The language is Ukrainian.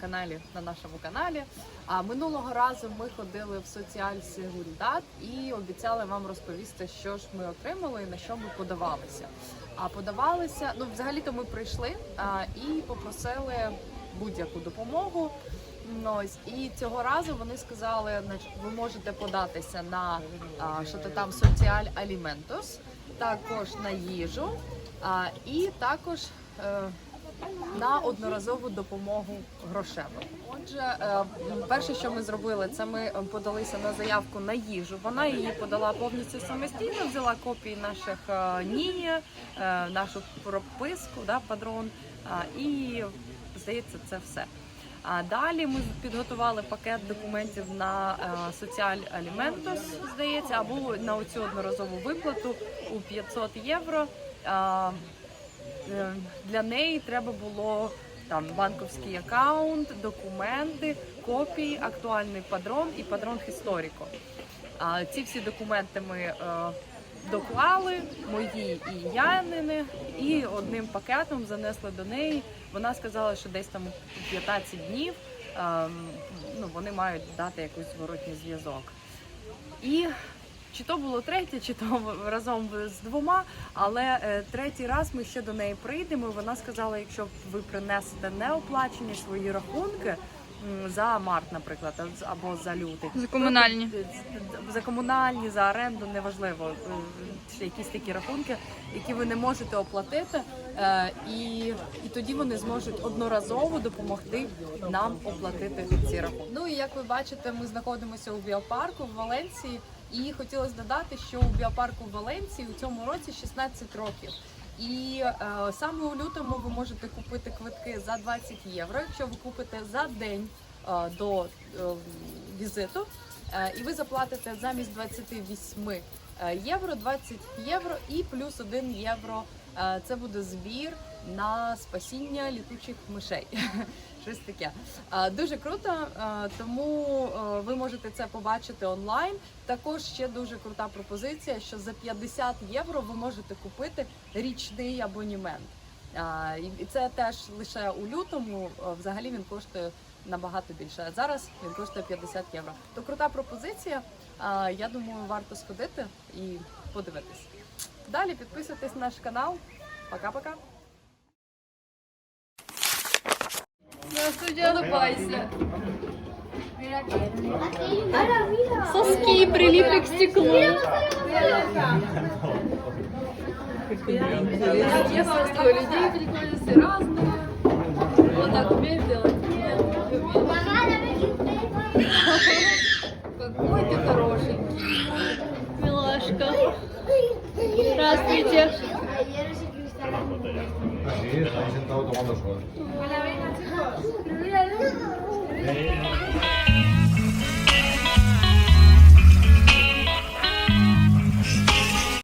каналі на нашому каналі. А минулого разу ми ходили в соціаль Сегурідат і обіцяли вам розповісти, що ж ми отримали і на що ми подавалися. А подавалися, ну взагалі-то ми прийшли а, і попросили будь-яку допомогу. Ось і цього разу вони сказали, ви можете податися на а, що то там соціаль аліментос, також на їжу, а, і також е, на одноразову допомогу грошеву. Отже, е, перше, що ми зробили, це ми подалися на заявку на їжу. Вона її подала повністю самостійно, взяла копії наших е, е, нашу прописку, да, падрон, і здається, це все. А далі ми підготували пакет документів на соціаль аліментос, здається, або на оцю одноразову виплату у 500 євро. Е, для неї треба було там банковський аккаунт, документи, копії, актуальний падрон і падрон Хісторіко. А ці всі документи ми е, доклали, мої і Янини, і одним пакетом занесли до неї. Вона сказала, що десь там 15 днів ем, ну, вони мають дати якийсь зворотній зв'язок. І чи то було третє, чи то разом з двома, але е, третій раз ми ще до неї прийдемо. Вона сказала, якщо ви принесете неоплачені свої рахунки за март, наприклад, або за лютий, За комунальні. е, за комунальні, за оренду, неважливо, е, ще якісь такі рахунки, які ви не можете оплатити, і, і тоді вони зможуть одноразово допомогти нам оплатити ці рахунки. Ну і як ви бачите, ми знаходимося у біопарку в Валенції. І хотілося додати, що у біопарку Валенції у цьому році 16 років. І е, саме у лютому ви можете купити квитки за 20 євро, якщо ви купите за день е, до е, візиту, е, і ви заплатите замість 28 е, євро 20 євро і плюс 1 євро. Е, Це буде збір на спасіння літучих мишей. Щось таке. Е, Дуже круто, е, тому ви можете це побачити онлайн. Також ще дуже крута пропозиція, що за 50 євро ви можете купити річний абонімент. І це теж лише у лютому. Взагалі він коштує набагато більше. А зараз він коштує 50 євро. То крута пропозиція. Я думаю, варто сходити і подивитись. Далі підписуйтесь на наш канал. Пока-пока. Здравствуйте, улыбайся. Соски прилипли к стеклу. Множество людей приходят все разные. Вот так умеешь делать? Bitte. Así es, ahí sentado tomando sol.